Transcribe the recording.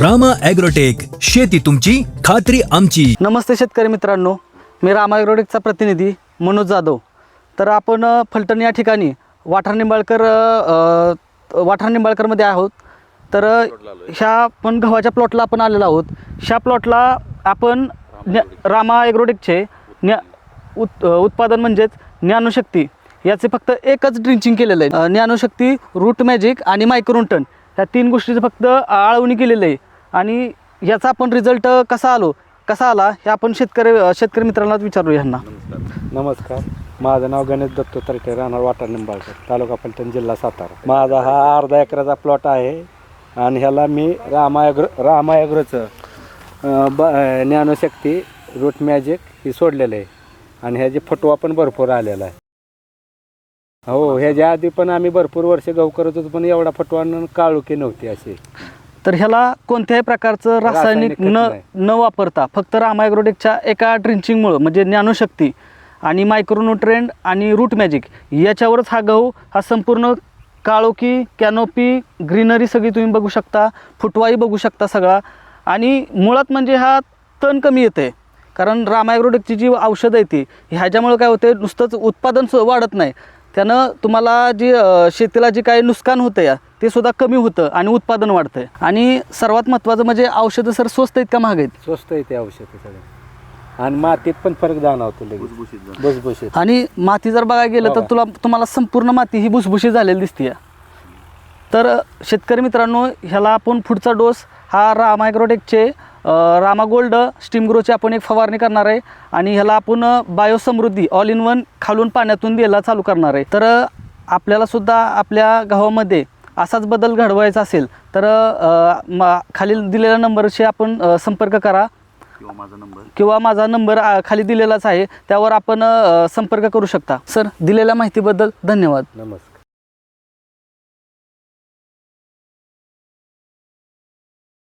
Rama agrotech शेती तुमची खात्री आमची. नमस्ते शेतकरी मित्रांनो मी रामा रामायग्रोडिकचा प्रतिनिधी मनोज जाधव. तर आपण अ, फलटण या ठिकाणी वाठार निंबाळकर अ, अ, वाठार निंबाळकरमध्ये आहोत. तर अ, ह्या पण गव्हाच्या प्लॉटला आपण आलेलो आहोत. ह्या प्लॉटला आपण न्या रामा ॲग्रोटेकचे न्या उत अ, उत्पादन म्हणजेच ज्ञानशक्ती याचे फक्त एकच ड्रिंचिंग केलेलं आहे. अ, ज्ञानशक्ती रूट मॅजिक आणि मायक्रोनटन ह्या तीन गोष्टीचं फक्त आळवणी केलेलं आहे. आणि याचा आपण रिझल्ट कसा आलो? कसा आला? हे आपण शेतकरी शेतकरी मित्रांनाच विचारू यांना नमस्कार. माझं नाव गणेश दत्त तरटे राहणार वाटा निंबाळकर तालुका फलटण जिल्हा सातारा. माझा हा अर्धा एकराचा प्लॉट आहे आणि ह्याला मी रामायग्र रामायग्रचं ब ज्ञानशक्ती रूट मॅजिक ही सोडलेलं आहे. आणि ह्याची फटवा पण भरपूर आलेला आहे. हो ह्याच्या आधी पण आम्ही भरपूर वर्ष गहू करत होतो पण एवढा फटवा काळू की नव्हती अशी तर ह्याला कोणत्याही प्रकारचं रासायनिक न. न वापरता फक्त रामायग्रोडेकच्या एका ड्रिंचिंगमुळं म्हणजे ज्ञानशक्ती आणि मायक्रोन्युट्रेंड आणि रूट मॅजिक याच्यावरच हा गहू हा संपूर्ण काळोखी कॅनोपी ग्रीनरी सगळी तुम्ही बघू शकता फुटवाही बघू शकता सगळा आणि मुळात म्हणजे हा तण कमी येते कारण रामायग्रोडेकची जी औषधं आहे ती ह्याच्यामुळे काय होते नुसतंच उत्पादन वाढत नाही त्यानं तुम्हाला जी शेतीला जी काही नुकसान होतं या ते सुद्धा कमी होतं आणि उत्पादन वाढतंय. आणि सर्वात महत्त्वाचं म्हणजे औषधं सर स्वस्त आहेत का महाग आहेत? स्वस्त आहे ते औषध सगळं. आणि मातीत पण फरक जाणवतो लगेच. भुसभुशीत आणि माती जर बघायला गेलं तर. तुला तुम्हाला संपूर्ण माती ही भुसभुशीत झालेली दिसते तर शेतकरी मित्रांनो ह्याला आपण पुढचा डोस हा रामायग्रोटेकचे रामा गोल्ड स्टीम ग्रोची आपण एक फवारणी करणार आहे आणि ह्याला आपण बायोसमृद्धी ऑल इन वन खालून पाण्यातून द्यायला चालू करणार आहे. तर अ, आपल्याला सुद्धा आपल्या गावामध्ये असाच बदल घडवायचा असेल तर खालील दिलेल्या नंबरशी आपण संपर्क करा. किंवा माझा नंबर? खाली दिलेलाच आहे त्यावर आपण संपर्क करू शकता. सर दिलेल्या माहितीबद्दल धन्यवाद. नमस्कार.